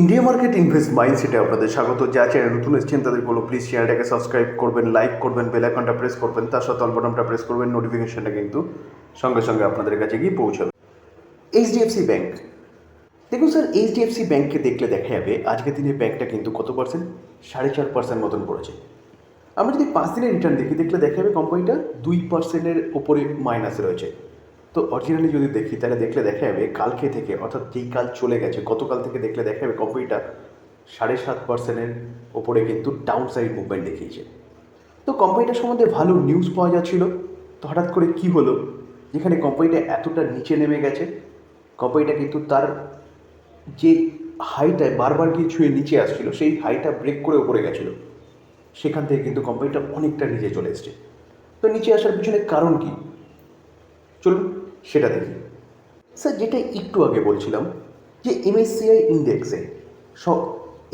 India market invest মাইন্ডসেটে আপনাদের স্বাগত। যা চ্যানেল নতুন এসেছেন তাদের বলো প্লিজ চ্যানেলটাকে সাবস্ক্রাইব করবেন লাইক করবেন বেল আইকনটা প্রেস করবেন, তার সাথে অল্পনামটা প্রেস করবেন নোটিফিকেশনটা কিন্তু সঙ্গে সঙ্গে আপনাদের কাছে গিয়ে পৌঁছাবে। এইচডিএফসি ব্যাংক দেখুন স্যার এইচডিএফসি ব্যাংককে দেখলে দেখা যাবে, আজকের দিনে ব্যাংকটা কিন্তু কত পার্সেন্ট সাড়ে চার পার্সেন্ট মতন পড়েছে। আমরা যদি পাঁচ দিনের রিটার্ন দেখি, দেখলে দেখা যাবে কোম্পানিটা দুই পার্সেন্টের ওপরে মাইনাসে রয়েছে। তো অরিজিনালি যদি দেখি, তাহলে দেখলে দেখা যাবে কালকে থেকে, অর্থাৎ যেই কাল চলে গেছে। গতকাল থেকে দেখলে দেখা যাবে কোম্পানিটা সাড়ে সাত পার্সেন্টের ওপরে কিন্তু ডাউন সাইড মুভমেন্ট দেখিয়েছে। তো কোম্পানিটার সম্বন্ধে ভালো নিউজ পাওয়া যাচ্ছিল। তো হঠাৎ করে কি হলো? যেখানে কোম্পানিটা এতটা নিচে নেমে গেছে কোম্পানিটা কিন্তু তার যে হাইটায় বারবার গিয়ে ছুঁয়ে নিচে আসছিল, সেই হাইটা ব্রেক করে উপরে গেছিল। সেখান থেকে কিন্তু কোম্পানিটা অনেকটা নিচে চলে এসছে। তো নিচে আসার পিছনে কারণ কি? চলুন সেটা দেখি। স্যার, যেটা একটু আগে বলছিলাম যে এমএসসিআই ইন্ডেক্সে সব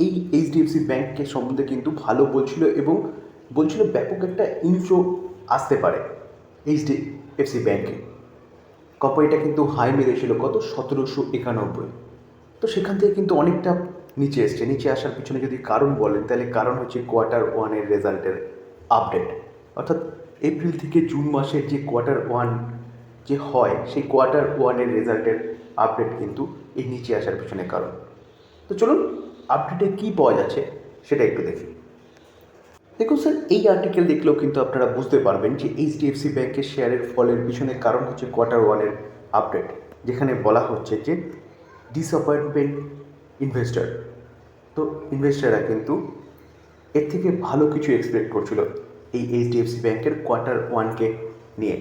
এই এইচডিএফসি ব্যাংকের সম্বন্ধে কিন্তু ভালো বলছিল এবং বলছিল ব্যাপক একটা ইনফ্লো আসতে পারে এইচডিএফসি ব্যাংকে কোম্পানিটা কিন্তু হাই মেরেছিল কত? সতেরোশো একানব্বই। তো সেখান থেকে কিন্তু অনেকটা নিচে এসছে। নিচে আসার পিছনে যদি কারণ বলেন, তাহলে কারণ হচ্ছে কোয়ার্টার ওয়ানের রেজাল্টের আপডেট অর্থাৎ এপ্রিল থেকে জুন মাসের যে কোয়ার্টার ওয়ান যে হয়, সেই কোয়ার্টার ওয়ানের রেজাল্টের আপডেট কিন্তু এই নিচে আসার পিছনে কারণ। তো চলুন আপডেটে কী পাওয়া যাচ্ছে সেটা একটু দেখি। দেখুন স্যার এই আর্টিকেল দেখলেও কিন্তু আপনারা বুঝতে পারবেন যে এইচডিএফসি ব্যাংকের শেয়ারের ফলের পিছনে কারণ হচ্ছে কোয়ার্টার ওয়ানের আপডেট যেখানে বলা হচ্ছে যে ডিসঅ্যাপয়েন্টমেন্ট ইনভেস্টর তো ইনভেস্টাররা কিন্তু এর থেকে ভালো কিছু এক্সপেক্ট করছিল এই এইচডিএফসি ব্যাংকের কোয়ার্টার ওয়ানকে নিয়ে।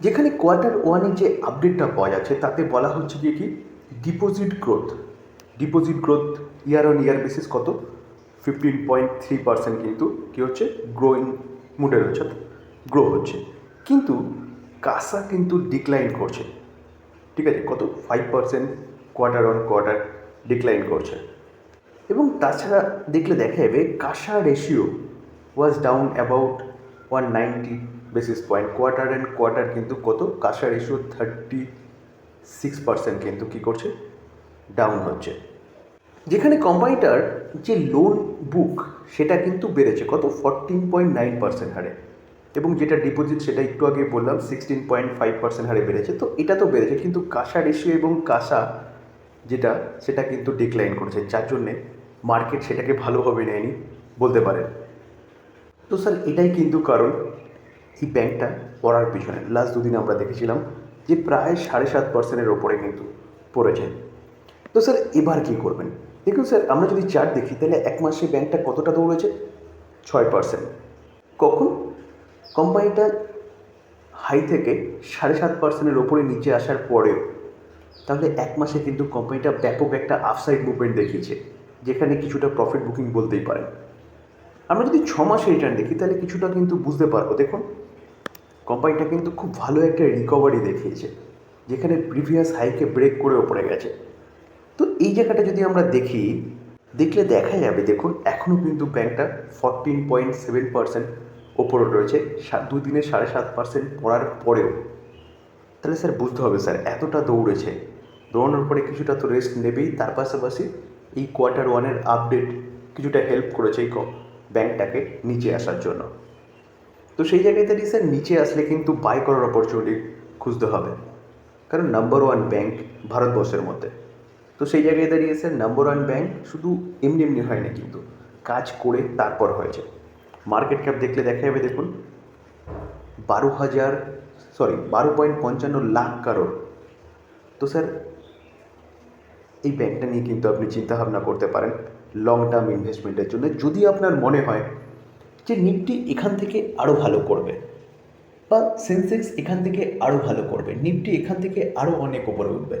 যেখানে কোয়ার্টার ওয়ানের যে আপডেটটা পাওয়া যাচ্ছে, তাতে বলা হচ্ছে যে কি? Deposit growth deposit growth year on year basis কত? ফিফটিন পয়েন্ট থ্রি পার্সেন্ট কিন্তু কী হচ্ছে? গ্রোয়িং মুডে রয়েছে গ্রো হচ্ছে। কিন্তু কাসা কিন্তু ডিক্লাইন করছে। ঠিক আছে? কত? Five percent quarter on quarter decline করছে। এবং তাছাড়া দেখলে দেখা যাবে CASA ratio was down about one ninety basis point quarter and quarter কিন্তু কত? CASA ratio thirty six percent কিন্তু কী করছে? ডাউন হচ্ছে। যেখানে কোম্পানিটার যে লোন বুক সেটা কিন্তু বেড়েছে কত? ফরটিন পয়েন্ট নাইন পার্সেন্ট হারে। এবং যেটা ডিপোজিট সেটা একটু আগে বললাম সিক্সটিন পয়েন্ট ফাইভ পার্সেন্ট হারে বেড়েছে। তো এটা তো বেড়েছে, কিন্তু কাসা রেশিও এবং কাসা যেটা, সেটা কিন্তু ডিক্লাইন করেছে। যার জন্যে মার্কেট সেটাকে ভালোভাবে নেয়নি বলতে পারেন। তো স্যার এটাই কিন্তু কারণ। এই ব্যাংকটা পড়ার পিছনে। লাস্ট দুদিন আমরা দেখেছিলাম যে প্রায় সাড়ে সাত পার্সেন্টের ওপরে কিন্তু পড়েছে। তো স্যার এবার কী করবেন? দেখুন স্যার আমরা যদি চার্ট দেখি, তাহলে এক মাসে ব্যাংকটা কতটা দৌড়েছে? ছয় পার্সেন্ট কখন? কোম্পানিটা হাই থেকে সাড়ে সাত পার্সেন্টের ওপরে নিচে আসার পরেও। তাহলে এক মাসে কিন্তু কোম্পানিটা ব্যাপক একটা আফসাইড মুভমেন্ট দেখিয়েছে, যেখানে কিছুটা প্রফিট বুকিং বলতেই পারেন। আমরা যদি ছ মাসে রিটার্ন দেখি, তাহলে কিছুটা কিন্তু বুঝতে পারব। দেখুন কোম্পানিটা কিন্তু খুব ভালো একটা রিকভারি দেখিয়েছে, যেখানে প্রিভিয়াস হাইকে ব্রেক করে ওপরে গেছে। তো এই জায়গাটা যদি আমরা দেখি, দেখলে দেখা যাবে, দেখুন এখনও কিন্তু ব্যাংকটা ফরটিন পয়েন্ট সেভেন পার্সেন্ট ওপরে রয়েছে দুদিনে সাড়ে সাত পার্সেন্ট পড়ার পরেও। তাহলে স্যার বুঝতে হবে, স্যার, এতটা দৌড়েছে। দৌড়ানোর পরে কিছুটা তো রেস্ট নেবেই, তার পাশাপাশি এই কোয়ার্টার ওয়ানের আপডেট কিছুটা হেল্প করেছে এই ব্যাংকটাকে নিচে আসার জন্য। তো সেই জায়গায় দাঁড়িয়ে স্যার নিচে আসলে কিন্তু বাই করার অপরচুনিটি খুঁজতে হবে। কারণ নাম্বার ওয়ান ব্যাংক ভারতবর্ষের মধ্যে। তো সেই জায়গায় দাঁড়িয়ে স্যার নাম্বার ওয়ান ব্যাংক শুধু এমনি এমনি হয়নি কিন্তু কাজ করে তারপর হয়েছে। মার্কেট ক্যাপ দেখলে দেখা যাবে দেখুন, বারো হাজার সরি বারো পয়েন্ট পঞ্চান্ন লাখ কারোর। তো স্যার এই ব্যাংকটা নিয়ে কিন্তু আপনি চিন্তাভাবনা করতে পারেন লং টার্ম ইনভেস্টমেন্টের জন্য। যদি আপনার মনে হয় যে নিফটি এখান থেকে আরও ভালো করবে বা সেন্সেক্স এখান থেকে আরও ভালো করবে নিফটি এখান থেকে আরও অনেক ওপরে উঠবে,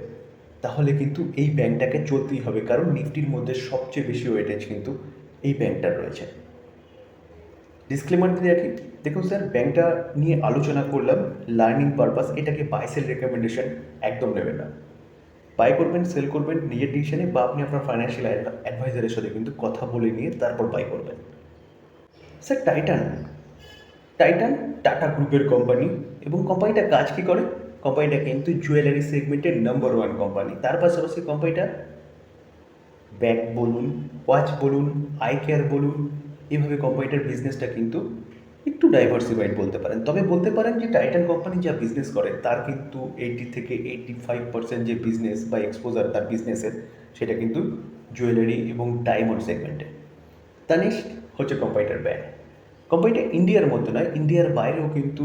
তাহলে কিন্তু এই ব্যাংকটাকে চলতেই হবে, কারণ নিফটির মধ্যে সবচেয়ে বেশি ওয়েটেজ কিন্তু এই ব্যাংকটার রয়েছে। ডিসক্লেমার দিয়ে রাখি, দেখুন স্যার ব্যাংকটা নিয়ে আলোচনা করলাম লার্নিং পারপাস এটাকে বাই সেল রেকমেন্ডেশন একদম নেবেন না। বাই করবেন সেল করবেন, নিজের ডিসিশনে বা আপনি আপনার ফাইন্যান্সিয়াল অ্যাডভাইজারের সাথে কিন্তু কথা বলে নিয়ে তারপর বাই করবেন। স্যার টাইটান টাইটান টাটা গ্রুপের কোম্পানি এবং কোম্পানিটা কাজ কী করে? কোম্পানিটা কিন্তু জুয়েলারি সেগমেন্টের নাম্বার ওয়ান কোম্পানি তার পাশাপাশি কোম্পানিটা ব্যাগ বলুন ওয়াচ বলুন আই কেয়ার বলুন এভাবে কোম্পানিটার বিজনেসটা কিন্তু একটু ডাইভার্সিফাইড বলতে পারেন। তবে বলতে পারেন যে টাইটান কোম্পানি যা বিজনেস করে, তার কিন্তু এইটি থেকে এইটি ফাইভ পার্সেন্ট যে বিজনেস বা এক্সপোজার তার বিজনেসের সেটা কিন্তু জুয়েলারি এবং ডায়মন্ড সেগমেন্টে তানিশ হচ্ছে কোম্পানিটার ব্যান্ড কোম্পানিটা ইন্ডিয়ার মধ্যে নয়, ইন্ডিয়ার বাইরেও কিন্তু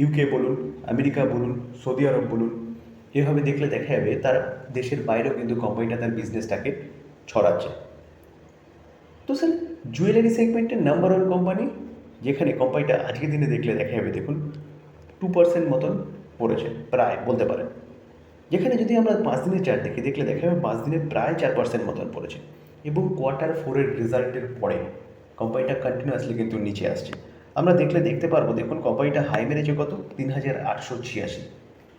ইউকে বলুন, আমেরিকা বলুন, সৌদি আরব বলুন, এভাবে দেখলে দেখা যাবে তার দেশের বাইরেও কিন্তু কোম্পানিটা তার বিজনেসটাকে ছড়াচ্ছে। তো স্যার জুয়েলারি সেগমেন্টের নাম্বার ওয়ান কোম্পানি যেখানে কোম্পানিটা আজকের দিনে দেখলে দেখা যাবে দেখুন টু পার্সেন্ট মতন পড়েছে, প্রায় বলতে পারেন। যেখানে যদি আমরা পাঁচ দিনের চার্ট দেখি, দেখলে দেখা যাবে পাঁচ দিনে প্রায় চার পার্সেন্ট মতন পড়েছে। এবং কোয়ার্টার ফোরের রেজাল্টের পরে কোম্পানিটা কন্টিনিউয়াসলি কিন্তু নিচে আসছে। আমরা দেখলে দেখতে পারব, দেখুন কোম্পানিটা হাই মেরেছে কত? তিন হাজার আটশো ছিয়াশি।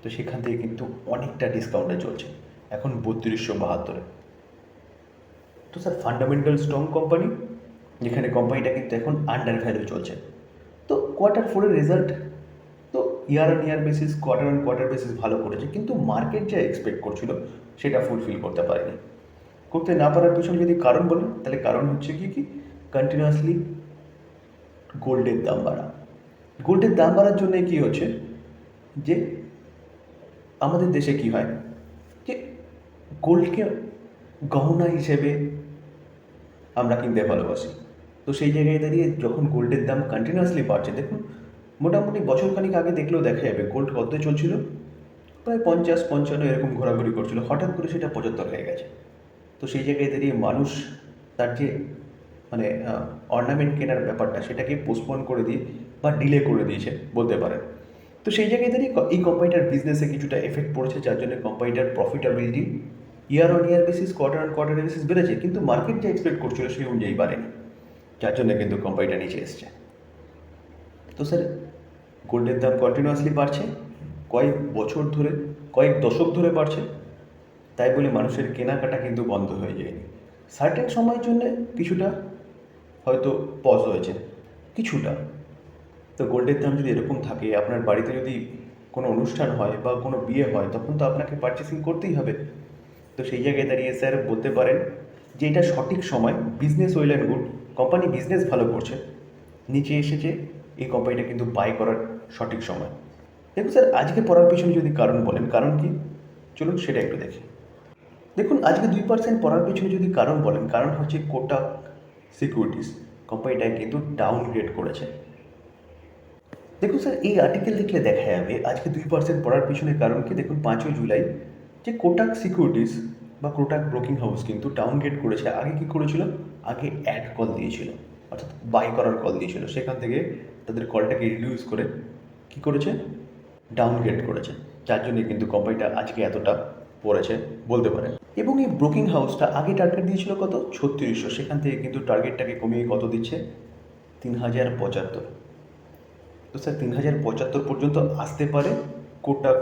তো সেখান থেকে কিন্তু অনেকটা ডিসকাউন্টে চলছে। এখন বত্রিশশো বাহাত্তরে। তো স্যার ফান্ডামেন্টাল স্ট্রং কোম্পানি যেখানে কোম্পানিটা কিন্তু এখন আন্ডার ভ্যালু চলছে। তো কোয়ার্টার ফোরের রেজাল্ট তো year on year basis quarter on quarter basis ভালো করেছে, কিন্তু মার্কেট যা এক্সপেক্ট করছিল, সেটা ফুলফিল করতে পারেনি। করতে না পারার পিছনে যদি কারণ বলেন, তাহলে কারণ হচ্ছে কি কি? কন্টিনিউয়াসলি গোল্ডের দাম বাড়া। গোল্ডের দাম বাড়ার জন্য কি হচ্ছে? যে আমাদের দেশে কি হয়? যে গোল্ডকে গহনা হিসেবে আমরা কিনতে ভালোবাসি। তো সেই জায়গায় দাঁড়িয়ে যখন গোল্ডের দাম কন্টিনিউয়াসলি বাড়ছে, দেখুন, মোটামুটি বছরখানিক আগে দেখলেও দেখা যাবে গোল্ড কত চলছিল? প্রায় পঞ্চাশ, পঞ্চান্ন এরকম ঘোরাঘুরি করছিল। হঠাৎ করে সেটা পঁচাত্তর হয়ে গেছে। তো সেই জায়গায় দাঁড়িয়ে মানুষ তার যে মানে অর্নামেন্ট কেনার ব্যাপারটা সেটাকে পোস্টপোন করে দিয়ে বা ডিলে করে দিয়েছে বলতে পারেন। তো সেই জায়গায় দাঁড়িয়ে এই কোম্পানিটার বিজনেসে কিছুটা এফেক্ট পড়েছে, যার জন্য কোম্পানিটার profitability year on year basis quarter on quarter basis বেড়েছে, কিন্তু মার্কেট যে এক্সপেক্ট করছিল সেই অনুযায়ী বাড়েনি। যার জন্য কিন্তু কোম্পানিটা নিচে এসছে। তো স্যার গোল্ডের দাম কন্টিনিউয়াসলি বাড়ছে, কয়েক বছর ধরে, কয়েক দশক ধরে বাড়ছে। তাই বলে মানুষের কেনাকাটা কিন্তু বন্ধ হয়ে যায়নি। সার্টেন সময়ের জন্য কিছুটা হয়তো পজ হয়েছে, কিছুটা। তো গোল্ডের দাম যদি এরকম থাকে, আপনার বাড়িতে যদি কোনো অনুষ্ঠান হয় বা কোনো বিয়ে হয়, তখন তো আপনাকে পারচেসিং করতেই হবে। তো সেই জায়গায় দাঁড়িয়ে স্যার বলতে পারেন যে এটা সঠিক সময় business well and good company business ভালো করছে। নিচে এসেছে, এই কোম্পানিটা কিন্তু বাই করার সঠিক সময়। দেখুন স্যার আজকে পড়ার পিছনে যদি কারণ বলেন, কারণ কি? চলুন সেটা একটু দেখি। দেখুন, আজকে দুই পার্সেন্ট পড়ার পিছনে যদি কারণ বলেন, কারণ হচ্ছে কোটাক সিকিউরিটিস কোম্পানিটা কিন্তু ডাউনগ্রেড করেছে। দেখুন স্যার এই আর্টিকেল দেখলে দেখা যাবে আজকে দুই পার্সেন্ট পড়ার পিছনে কারণ কি? দেখুন, পাঁচই জুলাই যে কোটাক সিকিউরিটিস বা কোটাক ব্রোকিং হাউস কিন্তু ডাউনগ্রেড করেছে। আগে কি করেছিল? আগে অ্যাড কল দিয়েছিল, অর্থাৎ বাই করার কল দিয়েছিল। সেখান থেকে তাদের কলটাকে রিডিউস করে কি করেছে? ডাউনগ্রেড করেছে। যার জন্য কিন্তু কোম্পানিটা আজকে এতটা পড়েছে, বলতে পারেন। এবং এই ব্রোকিং হাউসটা আগে টার্গেট দিয়েছিল কত? ছত্রিশশো। সেখান থেকে কিন্তু টার্গেটটাকে কমিয়ে কত দিচ্ছে? তিন হাজার পঁচাত্তর। তো স্যার তিন হাজার পঁচাত্তর পর্যন্ত আসতে পারে কোটাক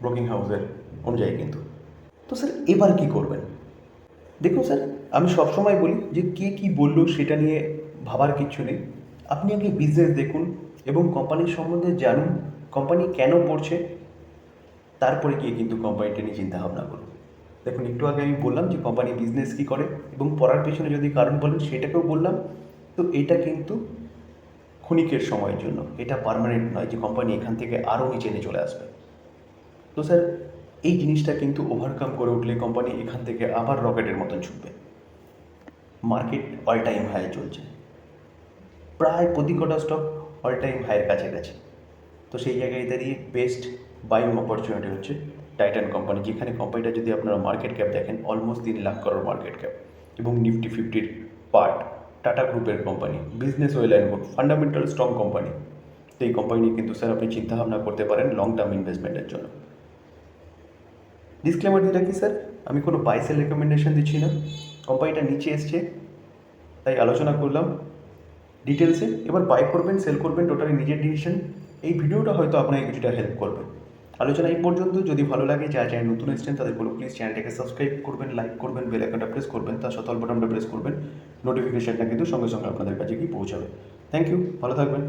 ব্রোকিং হাউসের অনুযায়ী কিন্তু। তো স্যার এবার কি করবেন? দেখুন স্যার আমি সবসময় বলি যে কে কি বলল সেটা নিয়ে ভাবার কিচ্ছু নেই। আপনি আগে বিজনেস দেখুন এবং কোম্পানির সম্বন্ধে জানুন। কোম্পানি কেন পড়ছে তারপরে গিয়ে কিন্তু কোম্পানিটা নিয়ে চিন্তা ভাবনা করুন। দেখুন, একটু আগে আমি বললাম যে কোম্পানি বিজনেস কী করে এবং পড়ার পেছনে যদি কারণ বলেন সেটাকেও বললাম। তো এটা কিন্তু ক্ষণিকের সময়ের জন্য, এটা পার্মানেন্ট নয় যে কোম্পানি এখান থেকে আরও নিচে নিয়ে চলে আসবে। তো স্যার এই জিনিসটা কিন্তু ওভারকাম করে উঠলে কোম্পানি এখান থেকে আবার রকেটের মতন ছুটবে। মার্কেট অল টাইম হাই চলছে। প্রায় প্রতি কটা স্টক অল টাইম হাইয়ের কাছে গেছে তো সেই জায়গায় দাঁড়িয়ে বেস্ট বাইং অপরচুনিটি হচ্ছে টাইটান কোম্পানি যেখানে কোম্পানিটা যদি আপনারা মার্কেট ক্যাপ দেখেন অলমোস্ট তিন লাখ করোড় মার্কেট ক্যাপ এবং নিফটি ফিফটির পার্ট টাটা গ্রুপের company business well and good fundamental strong company তো এই কোম্পানি কিন্তু স্যার আপনি চিন্তাভাবনা করতে পারেন লং টার্ম ইনভেস্টমেন্টের জন্য। ডিসক্লেমার দিয়ে রাখি স্যার আমি কোনো বাইসেল রেকমেন্ডেশন দিচ্ছি না। কোম্পানিটা নিচে এসছে, তাই আলোচনা করলাম ডিটেলসে এবার বাই করবেন সেল করবেন টোটালি নিজের ডিসিশন এই ভিডিওটা হয়তো আপনাকে কিছুটা হেল্প করবে। আলোচনা এই পর্যন্ত। যদি ভালো লাগে যা চ্যানেল নতুন এসছেন, তাদের বলো প্লিজ চ্যানেলটাকে সাবস্ক্রাইব করবেন লাইক করবেন বেল আইকনটা প্রেস করবেন, তার সাথে বাটনটা প্রেস করবেন। নোটিফিকেশনটা কিন্তু সঙ্গে সঙ্গে আপনাদের কাছে গিয়ে পৌঁছাবে। থ্যাংক ইউ ভালো থাকবেন।